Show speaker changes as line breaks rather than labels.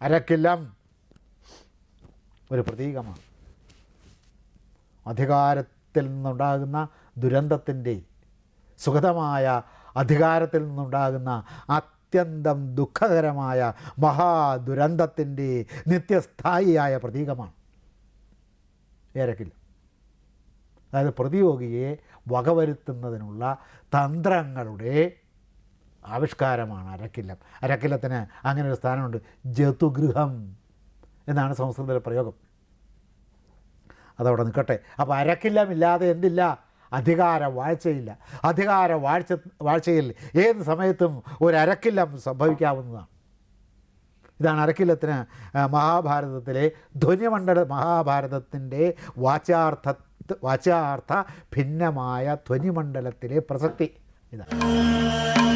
അരക്കില്ലം ഒരു പ്രതീകമാണ്. അധികാരത്തിൽ നിന്നുണ്ടാകുന്ന ദുരന്തത്തിന്റെ സുഗതമായ അധികാരത്തിൽ നിന്നുണ്ടാകുന്ന അത്യന്തം ദുഃഖകരമായ മഹാദുരന്തത്തിന്റെ നിത്യസ്ഥായിയായ പ്രതീകമാണ്. ഏരക്കില്ല അതായത് പ്രതിയോഗിയെ വകവരുത്തുന്നതിനുള്ള തന്ത്രങ്ങളുടെ ആവിഷ്കാരമാണ് അരക്കില്ലം. അരക്കില്ലത്തിന് അങ്ങനെ ഒരു സ്ഥാനമുണ്ട്. ജതുഗൃഹം എന്നാണ് സംസ്കൃതത്തിലെ പ്രയോഗം. അതവിടെ നിൽക്കട്ടെ. അപ്പോൾ അരക്കില്ലമില്ലാതെ എന്തില്ല? അധികാര വാഴ്ചയില്ല. അധികാര വാഴ്ച വാഴ്ചയിൽ ഏത് സമയത്തും ഒരു അരക്കില്ലം സംഭവിക്കാവുന്നതാണ്. ഇതാണ് അരക്കില്ലത്തിന് മഹാഭാരതത്തിലെ ധ്വനിമണ്ഡല മഹാഭാരതത്തിന്റെ വാചാർത്ഥ വാചാർത്ഥ ഭിന്നമായ ധ്വനിമണ്ഡലത്തിലെ പ്രസക്തി. ഇതാണ്.